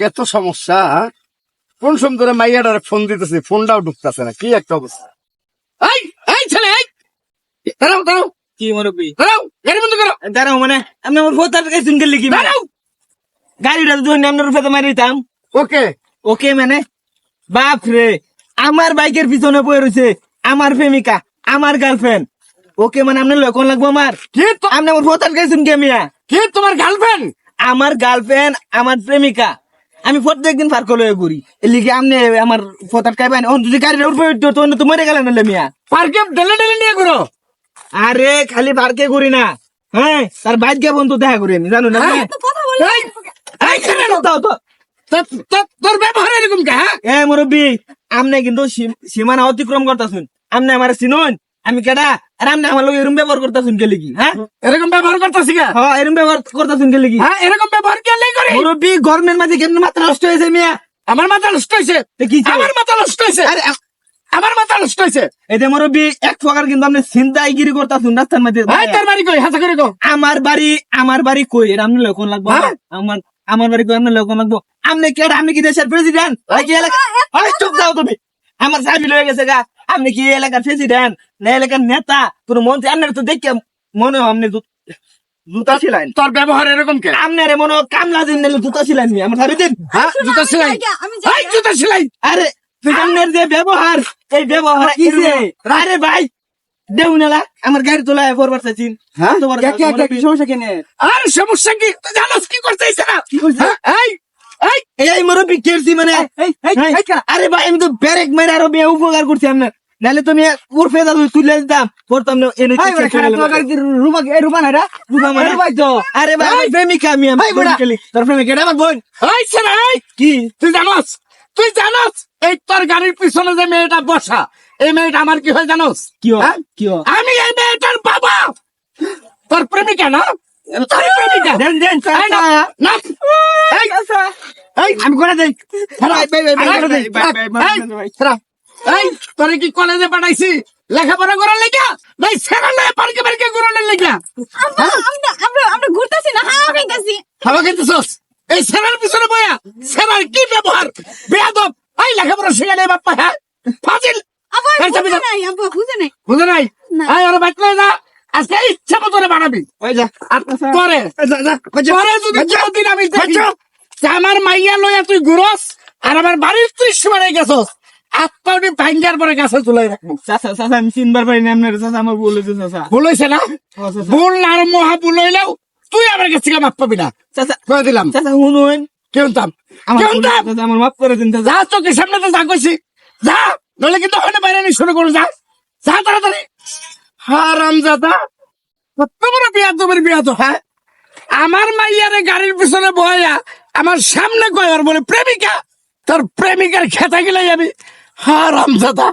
কত সমস্যা? কোন সময় ধরে মাইয়াটারে ফোন দিতেছি ফোনটাও ঢুকতেছে না কি একটা অবস্থা? এই এই ছেলে এই! দাঁড়াও দাঁড়াও। কি মুরব্বী? দাঁড়াও গাড়ি বন্ধ করো। দাঁড়াও মানে আপনি আমার ফোতার কাছে শুনকে লিখি। দাঁড়াও। গাড়িটা আপনার মারি দিতাম। ওকে। ওকে মানে? বাপ রে আমার বাইকের পিছনে পড়ে রয়েছে আমার প্রেমিকা আমার গার্লফ্রেন্ড ওকে মানে আপনার লক্ষণ লাগবো আমার? কি আপনি আমার ফোতার কাছে শুনকে মিয়া কি তোমার গার্লফ্রেন্ড আমার গার্লফ্রেন্ড আমার প্রেমিকা। আমি প্রত্যেকদিন পার করে ঘুরি। এলিগে আপনি আমার ফোতার কাইবেন এখন যদি গাড়িটা উঠবে তখন তো মরে গেলেন নাহলে মিয়া। পার্কে ডেলে ডেলে নিয়ে ঘুরো। আরে খালি পার্কে ঘুরি না। হ্যাঁ তার বাইক গিয়ে বন্ধু দেখা করি আমি জানো না হ্যাঁ? না। তো তো- তো- তোর ব্যবহার এরকম কে হ্যাঁ? এ মুরব্বী আমনে কিন্তু সীমানা অতিক্রম করতেছুন। আমনে আমার চিনুন? আমি কেডা? আর আমনে আমার লোক এরম ব্যবহার করতেছুন কে লিগি হ্যাঁ? এরকম ব্যবহার করতেছি কে? হ্যাঁ এরম ব্যবহার করতেছুন কে লিগি? হ্যাঁ এরকম ব্যবহার কে লাই করে? মুরব্বী গভর্নমেন্ট মাঝে কেন মাত্রা নষ্ট হয়েছে মিয়া? আমার মাথা নষ্ট হয়েছে। কি আমার মাথা নষ্ট হয়েছে। আরে আমার মাথা নষ্ট হয়েছে। এতে মুরব্বী এক প্রকার কিন্তু আপনি চিন্তাইগিরি করতেছুন রাস্তার মাঝে। ভাই তোর বাড়ি কই? হাতে করে কো আমার বাড়ি আমার বাড়ি কই? এটা আপনি লোকন লাগবো? হ্যাঁ? আমার আমার বাড়ি কই? আপনার লোকন লাগবো? আপনি কেডা? আপনি কি দেশের প্রেসিডেন্ট ওই চুপ যাও তুমি। আমার চাবি লয়ে গেছে গা। আপনি কি এলাকার প্রেসিডেন্ট না এলাকার নেতা? কোন মন্ত্রী? আপনার তো দেখে মনে হয় আপনি জুতা ছিলেন তোর ব্যবহার এরকম কে? আপনার মনে হয় কামলা দিন নিলে জুতা ছিলেন আমার চাবি দিন। হ্যাঁ জুতা সেলাই আমি ভাই জুতা সেলাই আরে আপনার যে ব্যবহার এই ব্যবহার কি আরে ভাই দেউ নালা আমার গাড়ি তোলায় পড়বার চাইছিন হ্যাঁ? তোমার সমস্যা কেন আর সমস্যা কি? তুই জানোস কি করতেছে না? কি করছে? হ্যাঁ? এই এই এই মুরব্বী কেলছি মানে? এই, এই, এই, কারা? আরে ভাই আমি তো ব্যারেক মেরে আরও মেয়ে উপকার করছি আপনার। নাহলে তুমি উর্ফে দাও তুলে দিতাম করতাম না এনে রূপা ভাই তো। আরে ভাই আমি প্রেমিকা আমি আমি খেলি তোর প্রেমিকা আমার বোন। এই ছেলে, কি? তুই জানোস? তুই জানোস? এই তোর গাড়ির পিছনে যে মেয়েটা বসা এই মেয়েটা আমার কি হয় জানোস? কি? হ্যাঁ? কি আমি এই মেয়েটার বাবা। তোর প্রেমিকা না? তোর প্রেমিকা। দেন দেন না, ভাই। খারাপ। এই, তোরে কি কলেজে পাঠাইছি? লেখাপড়া করার লেগা? নাই সেরা লয়ে পার্কে পার্কে ঘুরানোর লেগা? আমরা আমরা আমরা ঘুরতেছি না হ্যাঁ খাইতেছি। খাওয়া খেতেছস এই সেরার পিছনে বয়া সেরার কি ব্যবহার? বেয়াদব। এই লেখাপড়া শিখে নেই বাপ্পা হ্যাঁ? ফাজিল। বুঝে নাই না। এই ওরা বাঁচলে না আজকে ইচ্ছা মতো বানাবি। ওই যা। আর পরে। পরে যদি আমি দেখি যে আমার মাইয়া লইয়া তুই ঘুরস আর আমার বাড়ির তুই সীমানে গেছস আত্মাউনি ভাঙ্গার পরে গাছে তুলাই রাখব। চাচা চাচা আমি চিনবার পারি না আপনার চাচা আমার বলেছে চাচা। ভুল হয়েছে না। ভুল আর মহা ভুল হইলেও তুই আমার কাছ থেকে মাপ পাবি না। চাচা কয়ে দিলাম? চাচা শুনুন। কেউ আমার কেউ ভুল- তাম আমার মাফ করে দিন যা চোখের সামনে তো যা কইছি। যা নইলে কিন্তু ওখানে বাইরে নিয়ে শুরু করো যা। যা তাড়াতাড়ি। হারাম জাদা বড় বিয়া তোমার বিয়া তো হ্যাঁ? আমার মাইয়ারে গাড়ির পিছনে বয়া আমার সামনে কয়বার বলে প্রেমিকা তার প্রেমিকার খেতা গেলে যাবি? হারাম জাদা